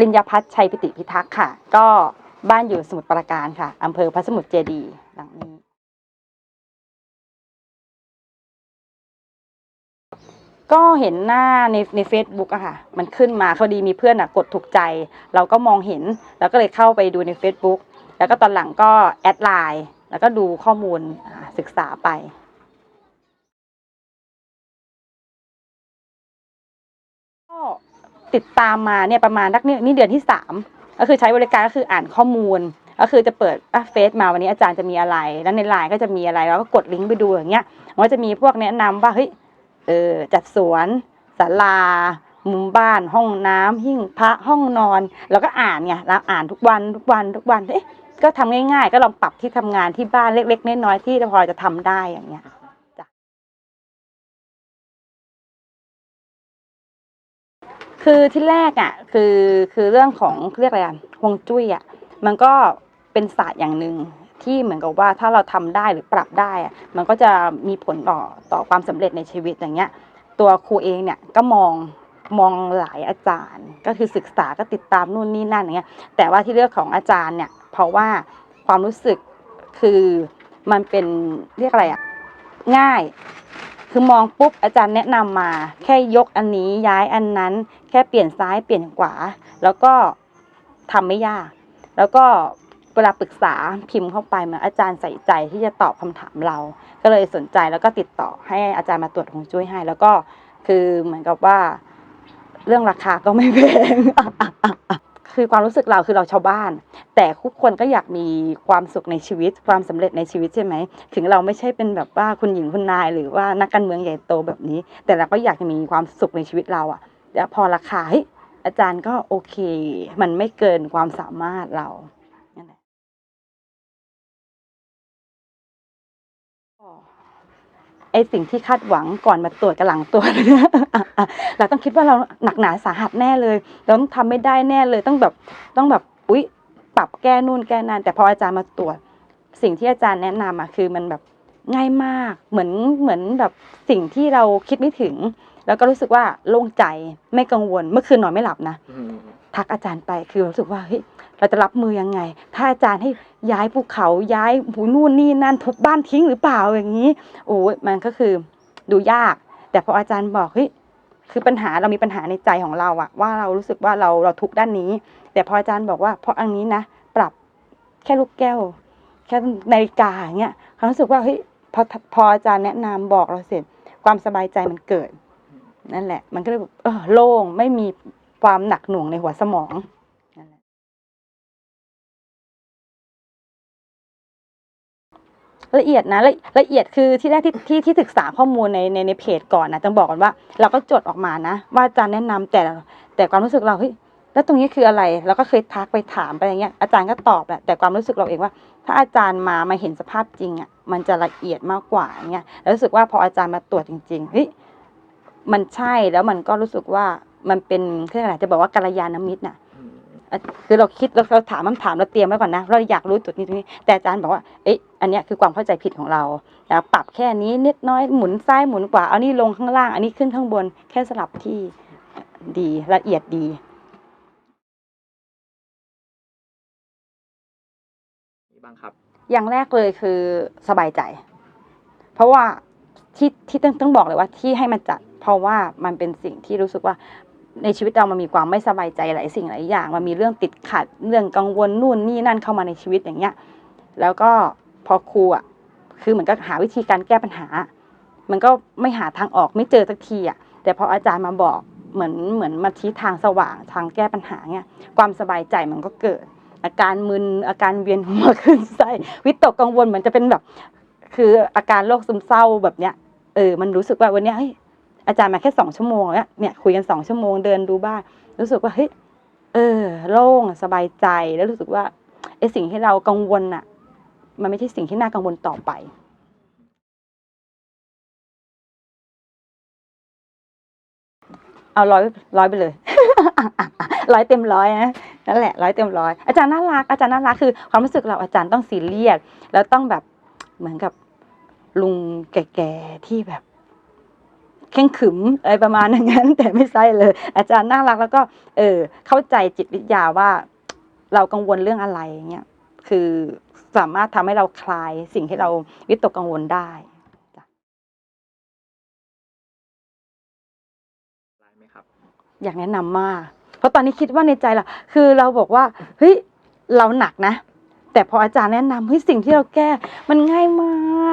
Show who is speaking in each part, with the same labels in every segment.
Speaker 1: ลินยาพัฒน์ชัยปิติพิทักษ์ค่ะ ก็บ้านอยู่สมุทรปราการค่ะอำเภอพระสมุทรเจดีหลังนี้ ก็เห็นหน้าในใน Facebook อะค่ะ มันขึ้นมาพอดีมีเพื่อนอะกดถูกใจ เราก็มองเห็น แล้วก็เลยเข้าไปดูใน Facebook แล้วก็ตอนหลังก็แอดไลน์แล้วก็ดูข้อมูลศึกษาไปก็ ติดตามมาเนี่ยประมาณนักนี่นี่เดือนที่สามก็คือใช้บริการก็คืออ่านข้อมูล ก็คือจะเปิดอะเฟซมาวันนี้อาจารย์จะมีอะไร แล้วในไลน์ก็จะมีอะไรแล้วก็กดลิงก์ไปดูอย่างเงี้ยมันก็จะมีพวกแนะนำว่าเฮ้ยเออจัดสวนศาลามุมบ้านห้องน้ำหิ้งพระห้องนอน แล้วก็อ่านไงแล้วอ่านทุกวันทุกวันทุกวันเอ๊ะก็ทำง่ายๆ ก็ลองปรับที่ทำงานที่บ้านเล็ก ๆ น้อยๆที่พอจะทำได้อย่างเงี้ย คือที่แรกอะคือคือเรื่องของเรียกอะไรอะฮวงจุ้ยอะมันก็เป็นศาสตร์อย่างหนึ่งที่เหมือนกับว่าถ้าเราทำได้หรือปรับได้อะมันก็จะมีผลต่อต่อความสำเร็จในชีวิตอย่างเงี้ย ตัวครูเองเนี่ยก็มองมองหลายอาจารย์ ก็คือศึกษาก็ติดตามนู่นนี่นั่นอย่างเงี้ยแต่ว่าที่เลือกของอาจารย์เนี่ยเพราะว่าความรู้สึกคือมันเป็นเรียกอะไรอะง่าย คือมองปุ๊บอาจารย์แนะนำมา แค่ยกอันนี้ย้ายอันนั้น แค่เปลี่ยนซ้ายเปลี่ยนขวา แล้วก็ทำไม่ยาก แล้วก็เวลาปรึกษาพิมพ์เข้าไปเหมือนอาจารย์ใส่ใจที่จะตอบคำถามเรา ก็เลยสนใจแล้วก็ติดต่อให้อาจารย์มาตรวจฮวงจุ้ยให้ แล้วก็คือเหมือนกับว่า เรื่องราคาก็ไม่แพง คือความรู้สึกเราคือเราชาวบ้าน แต่ทุกคนก็อยากมีความสุขในชีวิต ความสำเร็จในชีวิตใช่ไหม ถึงเราไม่ใช่เป็นแบบว่าคุณหญิงคุณนาย หรือว่านักการเมืองใหญ่โตแบบนี้ แต่เราก็อยากจะมีความสุขในชีวิตเราอะแล้วพอราคาเฮ้ยอาจารย์ก็โอเค มันไม่เกินความสามารถเรา ไอสิ่งที่คาดหวังก่อนมาตรวจกับหลังตรวจเราต้องคิดว่าเราหนักหนาสาหัสแน่เลยเราต้องทำไม่ได้แน่เลยต้องแบบต้องแบบอุ๊ยปรับแก้นู่นแก้นั่นแต่พออาจารย์มาตรวจ สิ่งที่อาจารย์แนะนำอะคือมันแบบง่ายมากเหมือนเหมือนแบบสิ่งที่เราคิดไม่ถึง แล้วก็รู้สึกว่าโล่งใจไม่กังวลเมื่อคืนนอนไม่หลับนะ ทักอาจารย์ไปคือรู้สึกว่าเฮ้ยเราจะรับมือยังไง ถ้าอาจารย์ให้ย้ายภูเขาย้ายหูนู่นนี่นั่นทุบบ้านทิ้งหรือเปล่าอย่างนี้ โอ้ยมันก็คือดูยาก แต่พออาจารย์บอกเฮ้ยคือปัญหาเรามีปัญหาในใจของเราอะว่าเรารู้สึกว่าเราเราทุกด้านนี้ แต่พออาจารย์บอกว่าเพราะอันนี้นะปรับแค่ลูกแก้ว แค่นาฬิกาอย่างเงี้ยเขารู้สึกว่าเฮ้ยพอพออาจารย์แนะนำบอกเราเสร็จความสบายใจมันเกิด นั่นแหละ มันก็เลยเออโล่งไม่มี ความหนักหน่วงในหัวสมองละเอียดนะละละเอียดคือที่แรกที่ที่ที่ศึกษาข้อมูลในในในเพจก่อนนะต้องบอกก่อนว่า เราก็จดออกมานะ ว่าอาจารย์แนะนำแต่แต่ความรู้สึกเราเฮ้ยแล้วตรงนี้คืออะไรเราก็เคยทักไปถามไปอย่างเงี้ยอาจารย์ก็ตอบแหละแต่ความรู้สึกเราเองว่า ถ้าอาจารย์มามาเห็นสภาพจริงอะมันจะละเอียดมากกว่าอย่างเงี้ยแล้วรู้สึกว่าพออาจารย์มาตรวจจริงๆเฮ้ยมันใช่แล้วมันก็รู้สึกว่า มันเป็นเรื่องอะไรจะบอกว่ากัลยาณมิตรน่ะ
Speaker 2: อืม
Speaker 1: อะคือเราคิดเราเราถามคำถามเราเตรียมไว้ก่อนนะเราอยากรู้จุดนี้ตรงนี้ แต่อาจารย์บอกว่าเอ๊ะอันเนี้ยคือความเข้าใจผิดของเราแล้วปรับแค่นี้นิดน้อยหมุนซ้ายหมุนขวาเอานี่ลงข้างล่าง อันนี้ขึ้นข้างบนแค่สลับที่ดีละเอียดดี
Speaker 2: มีบ้างครับ
Speaker 1: อย่างแรกเลยคือสบายใจ เพราะว่าที่ที่ต้องต้องบอกเลยว่าที่ให้มันจัด เพราะว่ามันเป็นสิ่งที่รู้สึกว่า ในชีวิตเรามันมีความไม่สบายใจหลายสิ่งหลายอย่าง มันมีเรื่องติดขัดเรื่องกังวลนู่นนี่นั่นเข้ามาในชีวิตอย่างเงี้ย แล้วก็พอครูอะคือเหมือนก็หาวิธีการแก้ปัญหา มันก็ไม่หาทางออกไม่เจอสักทีอะ แต่พออาจารย์มาบอกเหมือนเหมือนมาชี้ทางสว่างทางแก้ปัญหาเนี่ยความสบายใจมันก็เกิด อาการมึนอาการเวียนหัวขึ้นไส้วิตกกังวลเหมือนจะเป็นแบบ คืออาการโรคซึมเศร้าแบบเนี้ยเออ มันรู้สึกว่าวันเนี้ยเฮ้ย อาจารย์มาแค่สองชั่วโมงเนี่ยเนี่ยคุยกันสองชั่วโมงเดินดูบ้านรู้สึกว่าเฮ้ยเออ โล่งสบายใจแล้วรู้สึกว่าไอสิ่งที่เรากังวลน่ะมันไม่ใช่สิ่งที่น่ากังวลต่อไปเอาร้อยร้อยไปเลยร้อยเต็มร้อยนะนั่นแหละร้อยเต็มร้อยอาจารย์น่ารักอาจารย์น่ารักคือความรู้สึกเราอาจารย์ต้องซีเรียสแล้วต้องแบบเหมือนกับลุงแก่ๆที่แบบ เข่งขึมอะไรประมาณอย่างนั้น แต่ไม่ใช่เลย อาจารย์น่ารักแล้วก็ เออ เข้าใจจิตวิทยาว่า เรากังวลเรื่องอะไรอย่างเงี้ยคือสามารถทำให้เราคลายสิ่งที่เราวิตกกังวลได้อยากแนะนำมาก เพราะตอนนี้คิดว่าในใจเราคือเราบอกว่าเฮ้ยเราหนักนะ แต่พออาจารย์แนะนำเฮ้ยสิ่งที่เราแก้มันง่ายม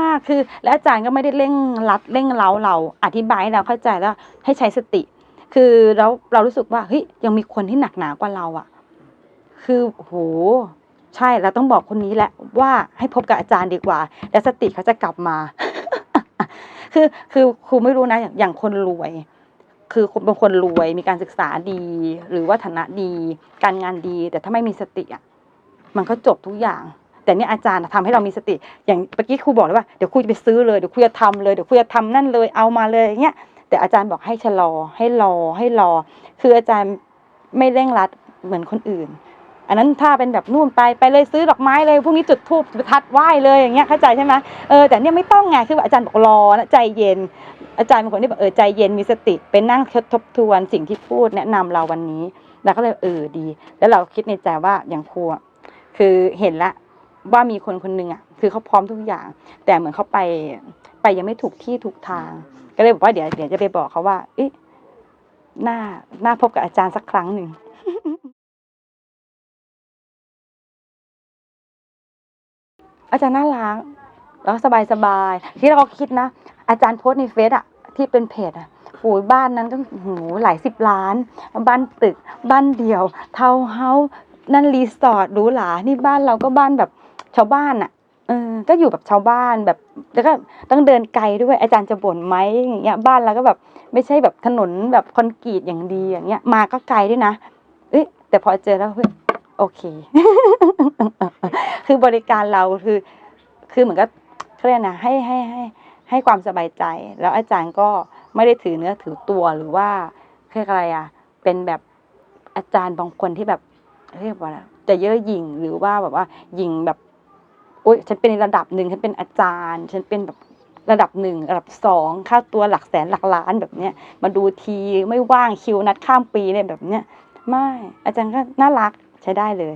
Speaker 1: าก คือและอาจารย์ก็ไม่ได้เร่งรัดเร่งเร้าเราอธิบายให้เราเข้าใจแล้วให้ใช้สติ คือเราเรารู้สึกว่าเฮ้ยยังมีคนที่หนักหนากว่าเราอะคือโหใช่เราต้องบอกคนนี้แหละว่าให้พบกับอาจารย์ดีกว่า แล้วสติเขาจะกลับมา คือคือครูไม่รู้นะอย่างอย่างคนรวย คือคนบางคนรวยมีการศึกษาดี หรือว่าฐานะดี การงานดี แต่ถ้าไม่มีสติอะ มันก็จบทุกอย่าง แต่เนี่ยอาจารย์น่ะทำให้เรามีสติ อย่างเมื่อกี้ครูบอกเลยว่าเดี๋ยวครูจะไปซื้อเลยเดี๋ยวครูจะทำเลยเดี๋ยวครูจะทำนั่นเลยเอามาเลยอย่างเงี้ยแต่อาจารย์บอกให้ชะลอให้รอให้รอ คืออาจารย์ไม่เร่งรัดเหมือนคนอื่น อันนั้นถ้าเป็นแบบนู่นไปไปเลยซื้อดอกไม้เลยพรุ่งนี้จุดธูปประทัดไหว้เลยอย่างเงี้ยเข้าใจใช่ไหมเออแต่เนี่ยไม่ต้องไงคืออาจารย์บอกรอนะใจเย็น อาจารย์เป็นคนที่แบบเออใจเย็นมีสติไปนั่งทบทวนสิ่งที่พูดแนะนำเราวันนี้แล้วก็เลยเออดี แล้วเราคิดในใจว่าอย่างครู คือเห็นละว่ามีคนคนหนึ่งอะ คือเขาพร้อมทุกอย่าง แต่เหมือนเขาไปไปยังไม่ถูกที่ถูกทาง ก็เลยบอกว่าเดี๋ยวเดี๋ยวจะไปบอกเขาว่าเอ๊ะน่าหน่าพบกับอาจารย์สักครั้งหนึ่งอาจารย์น่ารักแล้วสบายสบายๆที่เราก็คิดนะ อาจารย์โพสในเฟซอะที่เป็นเพจอะโอ้ยบ้านนั้นก็โอ้โหหลายสิบล้าน บ้านตึก บ้านเดี่ยว เทาเฮา นั่นรีสอร์ทหรูหรานี่บ้านเราก็บ้านแบบชาวบ้านอะเออก็อยู่แบบชาวบ้านแบบแล้วก็ต้องเดินไกลด้วยอาจารย์จะบ่นไหมอย่างเงี้ยบ้านเราก็แบบไม่ใช่แบบถนนแบบคอนกรีตอย่างดีอย่างเงี้ยมาก็ไกลด้วยนะเอ้ยแต่พอเจอแล้วเฮ้ยโอเค คือบริการเราคือ คือเหมือนกับเขาเรียกนะให้ให้ให้ให้ความสบายใจ แล้วอาจารย์ก็ไม่ได้ถือเนื้อถือตัวหรือว่าเรียกอะไรอะเป็นแบบอาจารย์บางคนที่แบบ เรียกว่าจะเยอหยิ่งหรือว่าแบบว่าหยิ่งแบบโอ๊ยฉันเป็นระดับหนึ่งฉันเป็นอาจารย์ ฉันเป็นแบบระดับหนึ่งระดับสองค่าตัวหลักแสนหลักล้านแบบเนี้ยมาดูทีไม่ว่างคิวนัดข้ามปีเนี่ยแบบเนี้ยไม่อาจารย์ก็น่ารักใช้ได้เลย